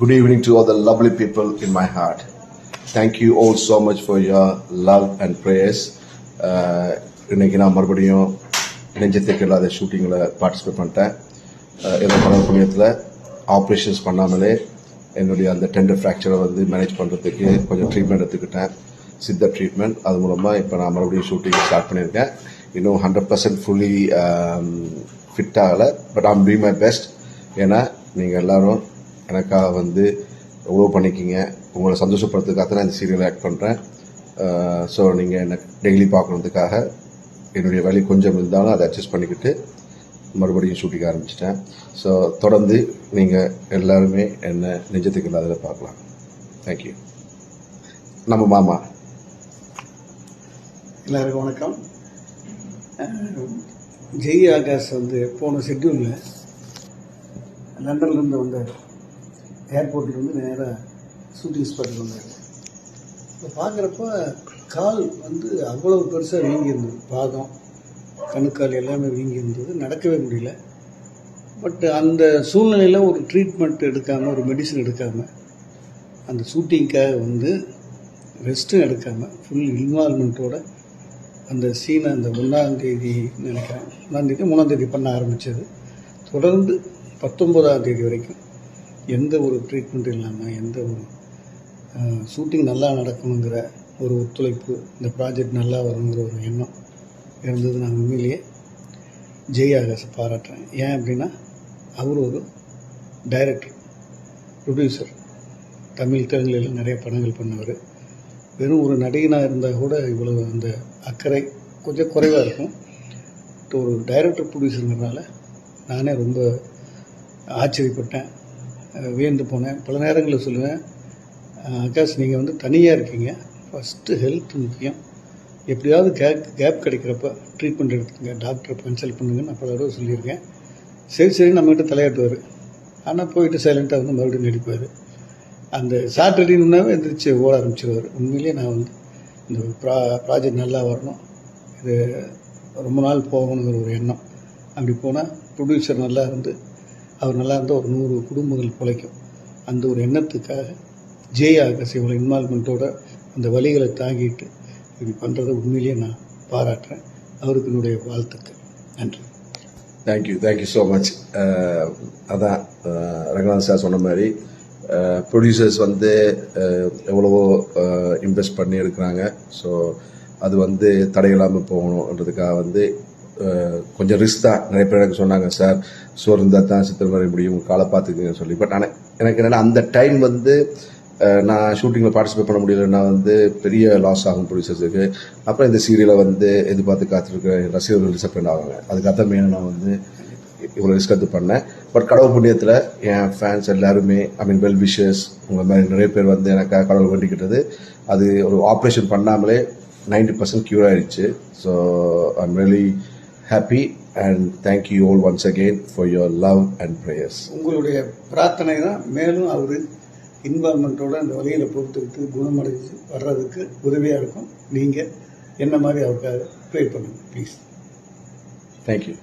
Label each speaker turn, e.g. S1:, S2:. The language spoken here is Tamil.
S1: Good evening to all the lovely people in my heart. Thank you all so much for your love and prayers. Uh, இன்னைக்கு நான் மறுபடியும் நெஞ்சத்துக்கு இல்லாத ஷூட்டிங்கில் பார்ட்டிசிபேட் பண்ணிட்டேன். Uh, ஏதோ பல புண்ணியத்தில் ஆப்ரேஷன்ஸ் பண்ணாமலே என்னுடைய அந்த டெண்டர் ஃப்ராக்சரை வந்து மேனேஜ் பண்ணுறதுக்கு கொஞ்சம் ட்ரீட்மெண்ட் எடுத்துக்கிட்டேன். சித்த ட்ரீட்மெண்ட் அது மூலமாக இப்போ நான் மறுபடியும் ஷூட்டிங் ஸ்டார்ட் பண்ணியிருக்கேன். இன்னும் ஹண்ட்ரட் பர்சன்ட் ஃபுல்லி ஃபிட் ஆகலை. But am do my best ஏன்னா நீங்கள் எல்லோரும் எனக்காக வந்து எவ்வளோ பண்ணிக்கிங்க. உங்களை சந்தோஷப்படுறதுக்காக தான் நான் இந்த சீரியல் ஆக்ட் பண்ணுறேன் ஸோ நீங்கள் என்னை டெய்லி பார்க்கறதுக்காக என்னுடைய வேலை கொஞ்சம் இருந்தாலும் அதை அட்ஜஸ்ட் பண்ணிக்கிட்டு மறுபடியும் ஷூட்டிங் ஆரம்பிச்சிட்டேன். ஸோ தொடர்ந்து நீங்கள் எல்லாருமே என்னை நெஞ்சத்துக்கு இல்லாததை பார்க்கலாம். தேங்க்யூ நம்ம மாமா.
S2: எல்லாருக்கும் வணக்கம். ஜெய் ஆகாஷ் வந்து போன ஷெட்யூலில் லண்டன்லேருந்து வந்தார். ஏர்போர்ட்லேருந்து நேராக ஷூட்டிங் ஸ்பாட்டுக்கு வந்தார் இப்போ பார்க்குறப்ப கால் வந்து அவ்வளவு பெருசாக வீங்கியிருந்தது பாதம் கணுக்கால் எல்லாமே வீங்கியிருந்தது. நடக்கவே முடியல. பட் அந்த சூழ்நிலையில் ஒரு ட்ரீட்மெண்ட் எடுக்காமல் ஒரு மெடிசன் எடுக்காமல் அந்த ஷூட்டிங்க்காக வந்து ரெஸ்ட்டும் எடுக்காமல் ஃபுல் இன்வால்மெண்ட்டோட அந்த சீனை அந்த ஒன்றாந்தேதி நினைக்கிறேன். ஒன்றாந்தேதி மூணாந்தேதி பண்ண ஆரம்பித்தது தொடர்ந்து பத்தொம்போதாம் தேதி வரைக்கும் எந்த ஒரு ட்ரீட்மெண்ட் இல்லாமல் எந்த ஒரு ஷூட்டிங் நல்லா நடக்கணுங்கிற ஒரு ஒத்துழைப்பு இந்த ப்ராஜெக்ட் நல்லா வரணுங்கிற ஒரு எண்ணம் இருந்தது நான் உண்மையிலேயே ஜெய் ஆகாஷை பாராட்டுறேன். ஏன் அப்படின்னா அவர் ஒரு டைரக்டர் ப்ரொடியூசர் தமிழ் தெலுங்குல நிறைய படங்கள் பண்ணவர். வெறும் ஒரு நடிகனாக இருந்தால் கூட இவ்வளவு அந்த அக்கறை கொஞ்சம் குறைவாக இருக்கும். ஒரு டைரக்டர் ப்ரொடியூசருங்கிறனால நானே ரொம்ப ஆச்சரியப்பட்டேன். வியந்து போனேன். பல நேரங்களில் சொல்லுவேன் ஆகாஷ் நீங்கள் வந்து தனியாக இருக்கீங்க. ஃபஸ்ட்டு ஹெல்த் முக்கியம். எப்படியாவது கேப் கேப் கிடைக்கிறப்ப ட்ரீட்மெண்ட் எடுத்துங்க டாக்டரை கன்சல்ட் பண்ணுங்கன்னு நான் பல தடவை சொல்லியிருக்கேன். சரி சரி நம்மகிட்ட தலையாட்டுவார். ஆனால் போயிட்டு சைலண்ட்டாக வந்து மறுபடியும் நடிப்பார். அந்த சாட்டர்டேனாவே எந்திரிச்சு ஓட ஆரம்பிச்சிருவார். உண்மையிலேயே நான் வந்து இந்த ப்ரா ப்ராஜெக்ட் நல்லா வரணும். இது ரொம்ப நாள் போகணுங்கிற ஒரு எண்ணம். அப்படி போனால் ப்ரொடியூசர் நல்லா இருந்து அவர் நல்லா இருந்தால் ஒரு நூறு குடும்பங்கள் பிழைக்கும். அந்த ஒரு எண்ணத்துக்காக ஜே ஆகாஷ் இவ்வளோ இன்வால்மெண்ட்டோட அந்த வழிகளை தாங்கிட்டு இப்படி பண்ணுறதை உண்மையிலேயே நான் பாராட்டுறேன். அவருக்கு என்னுடைய வாழ்த்துக்கள். நன்றி.
S1: தேங்க்யூ தேங்க்யூ ஸோ மச் அதான் ரங்கநாத் சார் சொன்ன மாதிரி ப்ரொடியூசர்ஸ் வந்து எவ்வளவோ இன்வெஸ்ட் பண்ணி எடுக்கிறாங்க ஸோ அது வந்து தடையில்லாமல் போகணுன்றதுக்காக வந்து கொஞ்சம் ரிஸ்க் தான். நிறைய பேர் எனக்கு சொன்னாங்க சார் சோறு இருந்தால் தான் சித்திரம் வரைய முடியும். காலை பார்த்துக்குங்க சொல்லி. பட் ஆனால் எனக்கு என்னென்னா அந்த டைம் வந்து நான் ஷூட்டிங்கில் பார்ட்டிசிபேட் பண்ண முடியலன்னா வந்து பெரிய லாஸ் ஆகும் ப்ரொடியூசர்ஸுக்கு அப்புறம் இந்த சீரியலை வந்து எதிர்பார்த்து காத்திருக்கிற ரசிகர்கள் டிசப்பாயிண்ட் ஆவாங்க. அதுக்காக தான் மெயினாக நான் வந்து இவ்வளோ ரிஸ்க் எடுத்து பண்ணேன். பட் கடவுள் புண்ணியத்தில் என் ஃபேன்ஸ் எல்லாருமே ஐ மீன் வெல் விஷஸ் உங்கள் மாதிரி நிறைய பேர் வந்து எனக்காக கடவுள் வேண்டிக்கிட்டது. அது ஒரு ஆப்ரேஷன் பண்ணாமலே 90% பர்சன்ட் க்யூர் ஆயிடுச்சு. So I'm really happy and thank you all once again for your love and prayers
S2: உங்களுடைய பிரார்த்தனை தான் மேலும் அவர் இன்வால்மெண்ட்டோட அந்த வழியில் பொறுத்துக்கிட்டு குணமடைஞ்சு வர்றதுக்கு உதவியாக இருக்கும். நீங்கள் என்ன மாதிரி அவருக்காக ப்ரே பண்ணுங்கள் ப்ளீஸ்
S1: தேங்க்யூ